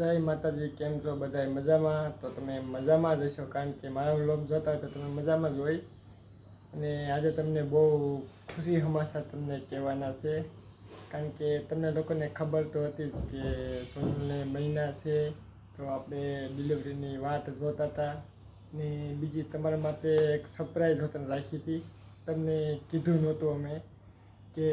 જય માતાજી, કેમ છો બધા મજામાં? તો તમે મજામાં જ હશો, કારણ કે મારો વ્લોગ જોતા તો તમે મજામાં જ હોય. અને આજે તમને બહુ ખુશી હમાસા તમને કહેવાના છે. કારણ કે તમને લોકોને ખબર તો હતી જ કે સોનલને મહિના છે, તો આપણે ડિલિવરીની વાટ જોતા હતા. ને બીજી તમારા માટે એક સરપ્રાઈઝ હોતન રાખી હતી. તમને કીધું નહોતું અમે કે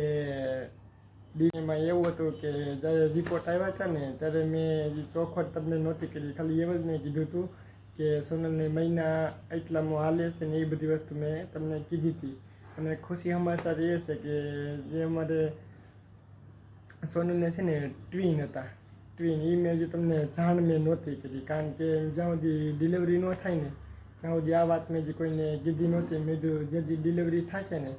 ડીએમાં એવું હતું કે જ્યારે રિપોર્ટ આવ્યા હતા ને, ત્યારે મેં ચોખવટ તમને નહોતી કરી. ખાલી એમ જ મેં કીધું હતું કે સોનલને મહિના એટલામાં હાલે છે ને એ બધી વસ્તુ મેં તમને કીધી હતી. અને ખુશી હમાસા એ છે કે જે અમારે સોનલને છે ને ટ્વીન હતા. ટ્વીન એ મેં હજી તમને જાણ મેં નહોતી કરી. કારણ કે જ્યાં સુધી ડિલિવરી ન થાય ને, ત્યાં સુધી આ વાત મેં જે કોઈને કીધી નહોતી. મેં જે ડિલિવરી થશે ને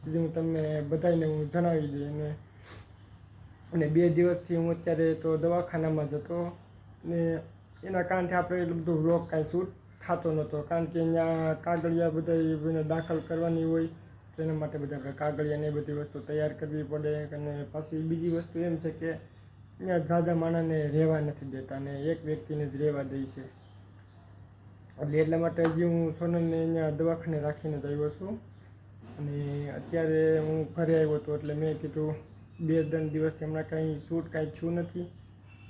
તેથી હું તમને બધાને હું જણાવી દઈ અને અને બે દિવસથી હું અત્યારે તો દવાખાનામાં જ હતો. ને એના કારણથી આપણે એટલું બધું વ્લોગ કાંઈ શૂટ થતો નહોતો. કારણ કે અહીંયા કાગળિયા બધા દાખલ કરવાની હોય તેના માટે બધા કાગળિયા ને એ બધી વસ્તુ તૈયાર કરવી પડે. અને પાછી બીજી વસ્તુ એમ છે કે અહીંયા ઝાઝા માણસને રહેવા નથી દેતા અને એક વ્યક્તિને જ રહેવા દે છે. એટલે એટલા માટે હજી હું સોનલને અહીંયા દવાખાને રાખીને જ આવ્યો છું. અને અત્યારે હું ઘરે આવ્યો હતો એટલે મેં કીધું બે ત્રણ દિવસથી હમણાં કાંઈ શૂટ કાંઈ થયું નથી.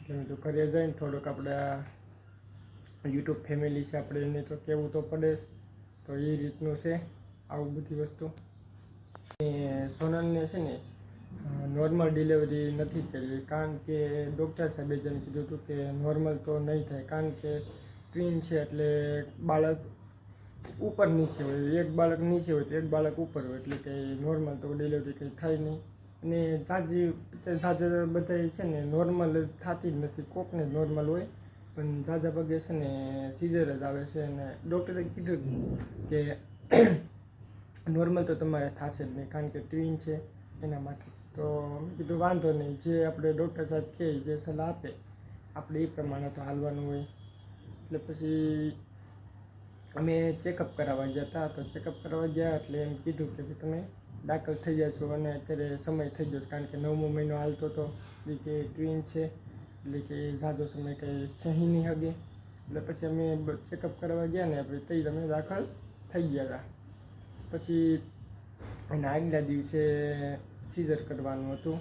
એટલે તો ઘરે જઈને થોડુંક આપણે યુટ્યુબ ફેમિલી છે, આપણે એને તો કહેવું તો પડે તો એ રીતનું છે આવું બધી વસ્તુ. અને સોનલને છે ને નોર્મલ ડિલિવરી નથી કરી કારણ કે ડૉક્ટર સાહેબે જેમ કીધું હતું કે નોર્મલ તો નહીં થાય. કારણ કે ટ્વીન છે એટલે બાળક ઉપર નીચે હોય. એક બાળક નીચે હોય તો એક બાળક ઉપર હોય. એટલે કે નોર્મલ તો ડિલિવરી કંઈ થાય નહીં. અને તાજી ઝાઝા બધા છે ને નોર્મલ જ થતી જ નથી. કોકને નોર્મલ હોય, પણ ઝાઝા પગે છે ને સિઝર જ આવે છે અને ડૉક્ટરે કીધું કે નોર્મલ તો તમારે થશે જ નહીં, કારણ કે ટ્વીન છે એના માટે. તો કીધું, વાંધો નહીં, જે આપણે ડૉક્ટર સાહેબ કહે જે સલાહ આપે, આપણે એ પ્રમાણે તો હાલવાનું હોય. એટલે પછી અમે ચેકઅપ કરાવવા ગયા હતા. તો ચેકઅપ કરાવવા ગયા એટલે એમ કીધું કે તમે દાખલ થઈ જશો અને અત્યારે સમય થઈ ગયો કારણ કે નવમો મહિનો હાલતો હતો એટલે કે ટ્વીન છે, એટલે કે ઝાઝો સમય કંઈ ખેંચી નહીં હગે. એટલે પછી અમે ચેકઅપ કરવા ગયા ને આપણે તઈ તમે દાખલ થઈ ગયા હતા પછી એના આગલા દિવસે સીઝર કરવાનું હતું.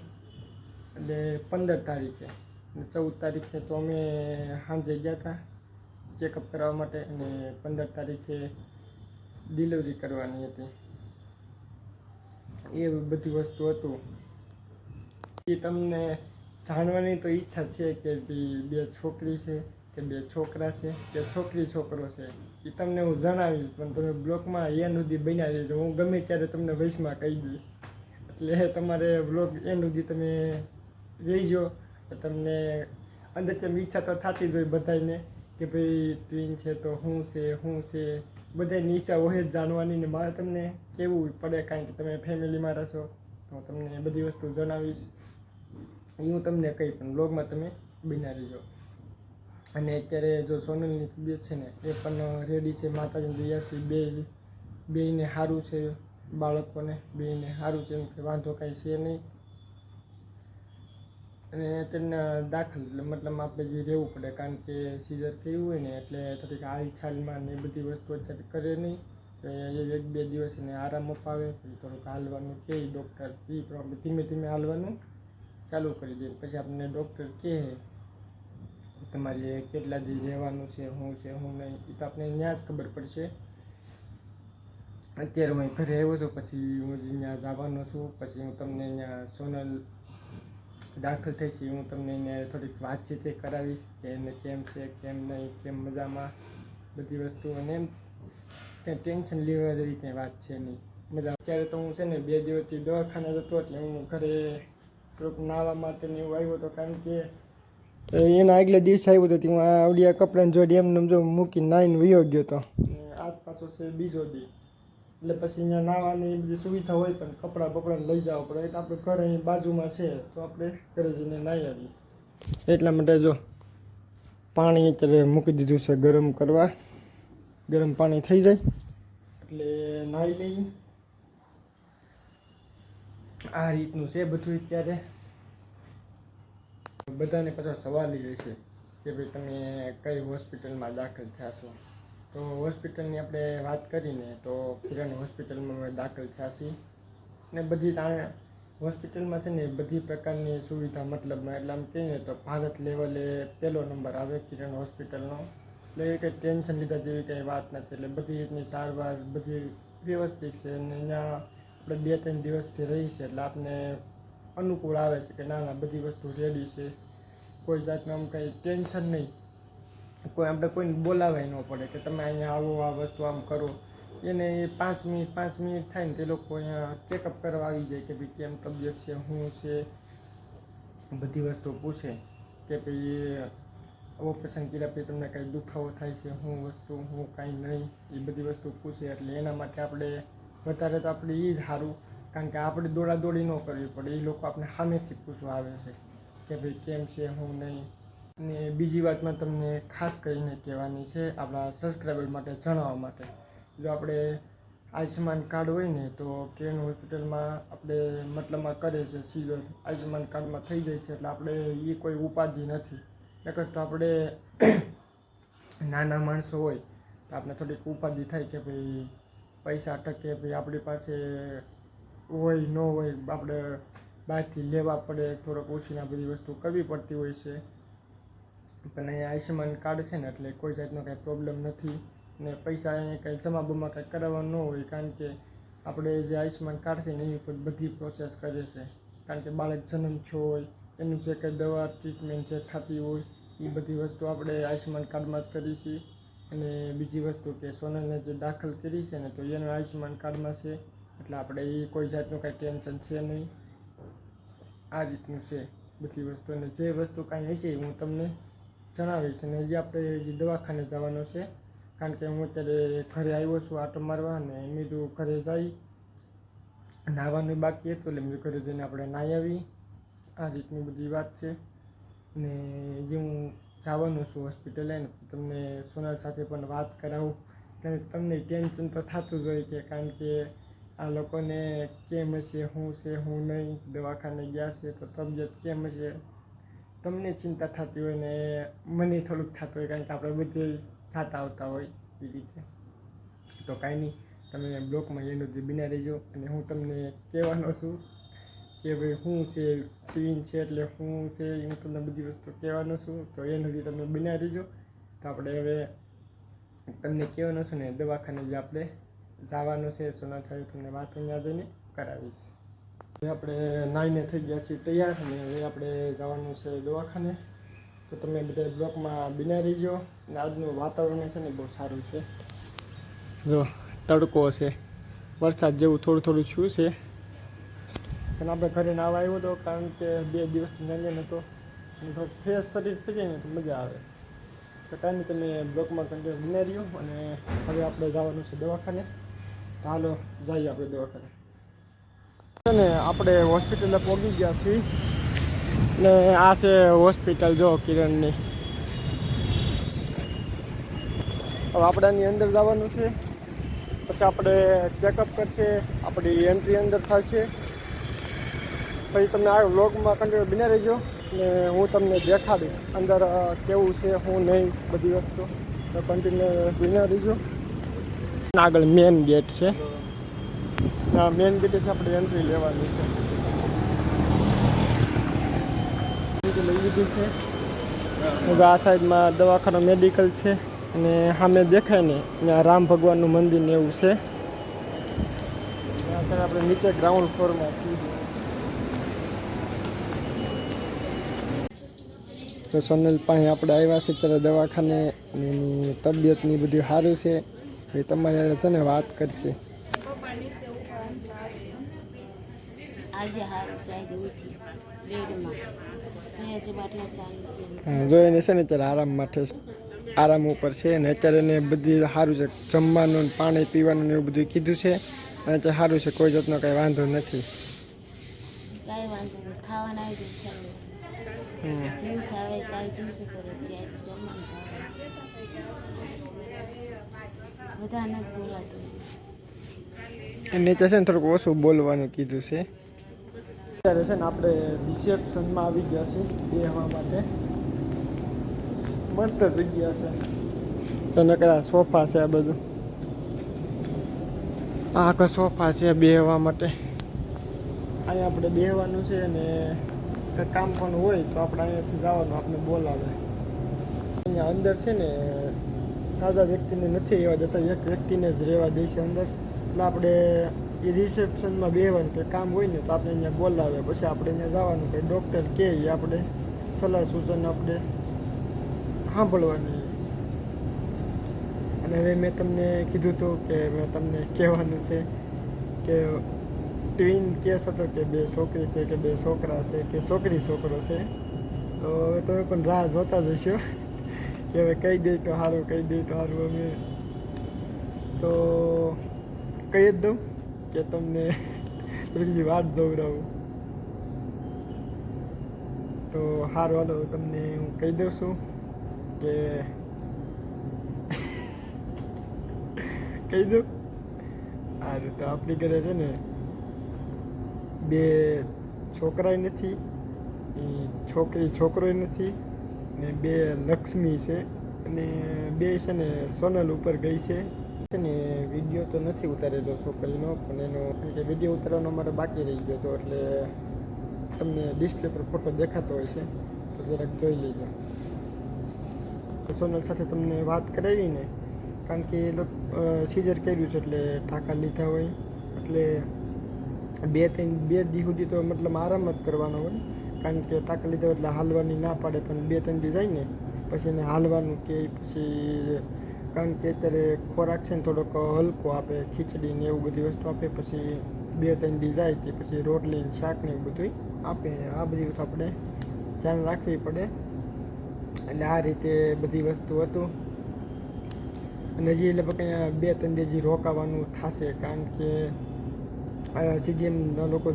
એટલે પંદર તારીખે ચૌદ તારીખે તો અમે સાંજે ગયા હતા ચેકઅપ કરાવવા માટે અને પંદર તારીખે ડિલિવરી કરવાની હતી. એ બધી વસ્તુ હતું. એ તમને જાણવાની તો ઈચ્છા છે કે ભાઈ બે છોકરી છે કે બે છોકરા છે કે છોકરી છોકરો છે એ તમને હું જણાવીશ, પણ તમે બ્લોગમાં એન સુધી બન્યા રહેજો. હું ગમે ત્યારે તમને વૈશમાં કહી દઈ એટલે તમારે બ્લોગ એન સુધી તમે રહીજો. તમને તમને તેમ ઈચ્છા તો થતી જ હોય બધાને કે ભાઈ ટ્વીન છે તો શું છે શું છે. બધાની નીચા હોય જ જાણવાની ને મારે તમને કહેવું પડે કારણ કે તમે ફેમિલીમાં રહેશો, તો તમને એ બધી વસ્તુ જણાવીશ. એ હું તમને કહી પણ બ્લોગમાં તમે બિનારી જાઓ અને અત્યારે જો સોનલની તબિયત છે ને, એ પણ રેડી છે. માતાજીની દયાથી બે બેને સારું છે, બાળકોને બેને સારું છે. એમ કે વાંધો કાંઈ છે નહીં. અને તેમને દાખલ એટલે મતલબ આપણે જે રહેવું પડે, કારણ કે સીઝર થયું હોય ને, એટલે થોડીક હાલ છાલમાં ને એ બધી વસ્તુ અત્યારે કરે નહીં. એક બે દિવસ એને આરામ અપાવે, પછી થોડુંક હાલવાનું કહે ડૉક્ટર એ પ્રમાણે ધીમે ધીમે હાલવાનું ચાલુ કરી દે. પછી આપણને ડૉક્ટર કહે તમારે કેટલા દી રહેવાનું છે, શું છે, શું નહીં, એ તો આપણે ત્યાં જ ખબર પડશે. અત્યારે હું ઘરે આવ્યો છું, પછી હું ત્યાં જવાનો છું, પછી હું તમને અહીંયા સોનલ દાખલ થઈ છે હું તમને એને થોડીક વાતચીત કરાવીશ કે એને કેમ છે, કેમ નહીં, કેમ મજામાં, બધી વસ્તુ. અને એમ કંઈ ટેન્શન લેવા જેવી કંઈ વાત છે નહીં. મજા અત્યારે તો હું છે ને બે દિવસથી દવાખાને જતો એટલે હું ઘરે થોડુંક નાહવા માટે ને એવું આવ્યો હતો કારણ કે એના આગલા દિવસે આવ્યો હતો હું આ આવડિયા કપડાને જોડી એમને જો મૂકીને નાહીને વયો ગયો હતો આજ પાછો છે બીજો દી એટલે પછી અહીંયા નાવાની એ બધી સુવિધા હોય પણ કપડાં બપડાં લઈ જવા પડે એટલે આપણે ઘર અહીં બાજુમાં છે, તો આપણે ઘરે જઈને નાહી આવીએ. એટલા માટે જો પાણી અત્યારે મૂકી દીધું છે ગરમ કરવા. ગરમ પાણી થઈ જાય. એટલે નાહી લઈએ. આ રીતનું છે બધું અત્યારે. બધાને પાછો સવાલ એ છે કે ભાઈ તમે કઈ હોસ્પિટલમાં દાખલ થયા છો? તો હોસ્પિટલની આપણે વાત કરીને તો કિરણ હોસ્પિટલમાં અમે દાખલ થયા છીએ. ને બધી ત્યાં હોસ્પિટલમાં છે ને બધી પ્રકારની સુવિધા મતલબમાં એટલે આમ કહીએ તો ભારત લેવલે પહેલો નંબર આવે કિરણ હોસ્પિટલનો. એટલે એ કંઈ ટેન્શન લીધા જેવી કંઈ વાત નથી. એટલે બધી રીતની સારવાર, બધી વ્યવસ્થિત છે અને અહીંયા આપણે બે ત્રણ દિવસથી રહી છે. એટલે આપને અનુકૂળ આવે છે કે ના ના, બધી વસ્તુ રેડી છે. કોઈ જાતનું આમ કંઈ ટેન્શન નહીં. કોઈ આપણે કોઈને બોલાવાય ન પડે કે તમે અહીંયા આવો, આ વસ્તુ આમ કરો. એને પાંચ મિનિટ પાંચ મિનિટ થાય ને તે લોકો અહીંયા ચેકઅપ કરવા આવી જાય કે ભાઈ કેમ તબિયત છે, શું છે? બધી વસ્તુ પૂછે કે ભાઈ ઓપરેશન કર્યા પછી તમને કાંઈ દુખાવો થાય છે, શું વસ્તુ, શું કાંઈ નહીં, એ બધી વસ્તુ પૂછે. એટલે એના માટે આપણે વધારે તો આપણે એ જ સારું કારણ કે આપણે દોડા દોડી ન કરવી પડે. એ લોકો આપણે સામેથી પૂછવા આવે છે કે ભાઈ કેમ છે, શું નહીં? અને બીજી વાતમાં તમને ખાસ કરીને કહેવાની છે આપણા સબસ્ક્રાઈબર માટે જણાવવા માટે. જો આપણે આયુષ્યમાન કાર્ડ હોય ને, તો કેન હોસ્પિટલમાં આપણે મતલબમાં કરે છે સીઝર આયુષ્યમાન કાર્ડમાં થઈ જાય છે, એટલે આપણે એ કોઈ ઉપાધિ નથી. નકર તો આપણે નાના માણસો હોય, તો આપણે થોડીક ઉપાધિ થાય કે ભાઈ પૈસા અટકે, ભાઈ આપણી પાસે હોય, ન હોય, આપણે બહારથી લેવા પડે, થોડોક ઓછીના બધી વસ્તુ કરવી પડતી હોય છે. પણ અહીંયા આયુષ્યમાન કાર્ડ છે ને એટલે કોઈ જાતનો કાંઈ પ્રોબ્લેમ નથી. ને પૈસા અહીંયા કંઈ જમા બમા કાંઈ કરાવવા ન હોય, કારણ કે આપણે જે આયુષ્યમાન કાર્ડ છે ને એની ઉપર બધી પ્રોસેસ કરે છે. કારણ કે બાળક જન્મ થયો હોય, એનું જે કંઈ દવા ટ્રીટમેન્ટ જે થતી હોય, એ બધી વસ્તુ આપણે આયુષ્યમાન કાર્ડમાં જ કરી છીએ. અને બીજી વસ્તુ કે સોનલને જે દાખલ કરી છે ને તો એનું આયુષ્યમાન કાર્ડમાં છે. એટલે આપણે એ કોઈ જાતનું કાંઈ ટેન્શન છે નહીં. આ રીતનું છે બધી વસ્તુ. અને જે વસ્તુ કાંઈ હશે હું તમને જણાવીશ અને હજી આપણે હજી દવાખાને જવાનો છે. કારણ કે હું અત્યારે ઘરે આવ્યો છું આટો મારવા અને મીધું ઘરે જઈ નાહવાનું બાકી હતું એટલે મેં ઘરે જઈને આપણે નાહી આવી. આ રીતની બધી વાત છે. ને જે હું જવાનું છું હોસ્પિટલે તમને સોનલ સાથે પણ વાત કરાવું. કારણ તમને ટેન્શન તો થતું જ હોય કે કારણ કે આ લોકોને કેમ હશે, શું છે, શું નહીં, દવાખાને ગયા છે તો તબિયત કેમ હશે? તમને ચિંતા થતી હોય ને મને થોડુંક થતું હોય કારણ કે આપણે બધે થતા આવતા હોય એ રીતે. તો કાંઈ નહીં, તમે બ્લોકમાં એનું જે બિના રહેજો અને હું તમને કહેવાનો છું કે ભાઈ શું છે ટ્વીન છે એટલે શું છે હું તમને બધી વસ્તુ કહેવાનો છું. તો એનું જે તમે બિના રહેજો, તો આપણે હવે તમને કહેવાનું છું ને દવાખાને જે આપણે જવાનું છે. સોના સાહેબ તમને વાત અહીંયા જઈને કરાવીશ. આપણે નાઈને થઈ ગયા છીએ તૈયાર અને હવે આપણે જવાનું છે દવાખાને. તો તમે બધા બ્લોકમાં બિના રહીજો અને આજનું વાતાવરણ છે ને બહુ સારું છે. જો, તડકો છે. વરસાદ જેવું થોડું થોડું છું છે. પણ આપણે ઘરે નાવા આવ્યો હતો કારણ કે બે દિવસથી નાની નહોતો. અને ફ્રેશ શરીર થઈ જાય ને તો મજા આવે. તો કાંઈ નહીં, તમે બ્લોકમાં કન્ટિન્યુ બિના અને હવે આપણે જવાનું છે દવાખાને. તો હાલો, જઈએ આપણે દવાખાને. ને આપણે હોસ્પિટલે પહોંચી ગયા છીએ. ને આ છે હોસ્પિટલ, જો કિરણની. હવે આપણે આની અંદર જવાનું છે. પછી આપણે ચેકઅપ કરશે, આપણી એન્ટ્રી અંદર થશે. પછી તમને આ વ્લોગમાં કન્ટિન્યુ બિના રહેજો. ને હું તમને દેખાડું અંદર કેવું છે, હું નહીં, બધી વસ્તુ. તો કન્ટિન્યુ બિના રહેજો. આગળ મેન ગેટ છે. મેન ગેટેથી આપણે એન્ટ્રી લેવાની છે. લઈ લીધી છે. આ સાઈડમાં દવાખાનો મેડિકલ છે અને સામે દેખાય ને, ત્યાં રામ ભગવાનનું મંદિર ને એવું છે. અત્યારે આપણે નીચે ગ્રાઉન્ડ ફ્લોરમાં છીએ. તો સોનલ પાસે આપણે આવ્યા છે ત્યારે દવાખાને એની તબિયતની બધું સારું છે. એ તમારે છે ને વાત કરશે. આજે હારું છે ઉઠી બેડમાં. અહીંયા બાટલા ચાલુ છે. હા, છે ને અત્યારે આરામ માટે આરામ ઉપર છે અને અત્યારે એને બધી સારું છે. જમવાનું પાણી પીવાનું એવું બધું કીધું છે. અને અત્યારે સારું છે કોઈ જાતનો કાંઈ વાંધો નથી. કાંઈ વાંધો નહીં ખાવાના આવી જાય જ્યુસ આવે કાંઈ જ્યુસ કરે ત્યારે જમવાનું બધા નથી બોલાતું. એને છે ને થોડુંક ઓછું બોલવાનું કીધું છે. અત્યારે છે ને આપણે રિસેપ્શનમાં આવી ગયા છે બેહવા માટે. મસ્ત જગ્યા છે. તો સોફા છે આ બધું. આખો સોફા છે બેહવા માટે. અહીંયા આપણે બેહવાનું છે અને કામ પણ હોય તો આપણે અહીંયાથી જવાનું આપણે બોલાવે. અહીંયા અંદર છે ને સાદા વ્યક્તિને નથી રહેવા દેતા, એક વ્યક્તિને જ રહેવા દે છે અંદર. એટલે આપણે એ રિસેપ્શનમાં બેહવાનું કંઈ કામ હોય ને તો આપણે અહીંયા બોલાવે. પછી આપણે અહીંયા જવાનું કંઈ ડૉક્ટર કહે એ આપણે સલાહ સૂચન આપણે સાંભળવાની. અને હવે મેં તમને કીધું હતું કે મેં તમને કહેવાનું છે કે ટ્વિન કેસ હતો કે બે છોકરી છે કે બે છોકરા છે કે છોકરી છોકરો છે. તો હવે તમે પણ રાહ જોતા જ હશો કે હવે કહી દે તો સારું કહી દે તો સારું અમે. તો કહી જ દઉં. કે તમને બીજી વાત જોવડાવું. તો સારું હાલો, તમને હું કહી દઉં છું કે કહી દઉં. સારું તો આપણી ઘરે છે ને બે છોકરાય નથી છોકરી છોકરોય નથી, ને બે લક્ષ્મી છે, અને બે છે ને સોનલ ઉપર ગઈ છે. ને વીડિયો તો નથી ઉતારેલો છોકરીનો પણ એનો કે વીડિયો ઉતારવાનો મારે બાકી રહી ગયો હતો, એટલે તમને ડિસ્પ્લે પર ફોટો દેખાતો હોય છે, તો જરાક જોઈ લેજો. સોનલ સાથે તમને વાત કરાવી ને કારણ કે એ લોકો સીઝર કર્યું છે, એટલે ટાંકા લીધા હોય, એટલે બે ત્રણ, બે દી સુધી તો મતલબ આરામ જ કરવાનો હોય, કારણ કે ટાંકા લીધા હોય એટલે હાલવાની ના પાડે, પણ બે ત્રણ દી જાય ને, પછી એને હાલવાનું કે પછી કારણ કે અત્યારે ખોરાક છે ને થોડોક હલકો આપે, ખીચડી ને એવું બધી વસ્તુ આપે, પછી બે ત્રણ દી જાય તે પછી રોટલી ને શાક ને એવું બધું આપે. આ બધી વસ્તુ આપણે ધ્યાન રાખવી પડે. એટલે આ રીતે બધી વસ્તુ હતું. અને હજી લગભગ અહીંયા બે ત્રણ દી હજી રોકાવાનું થશે, કારણ કે આ જેમ લોકો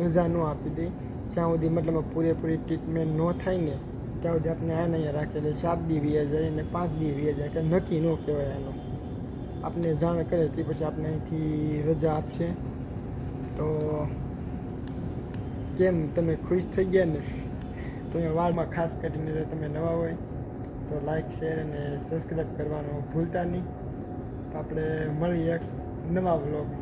રજા ન આપી દે. જ્યાં સુધી મતલબ પૂરેપૂરી ટ્રીટમેન્ટ ન થાય ને સુધી આપણે આને અહીંયા રાખેલી સાત દી વ્યા જાય અને પાંચ દી વીએ જાય કે નક્કી ન કહેવાય એનું આપને જાણ કરે તે પછી આપણે અહીંથી રજા આપશે. તો કેમ તમે ખુશ થઈ ગયા ને? તમે વાળમાં ખાસ કરીને જો તમે નવા હોય તો લાઈક શેર અને સબસ્ક્રાઈબ કરવાનું ભૂલતા નહીં. તો આપણે મળીએ એક નવા વ્લોગમાં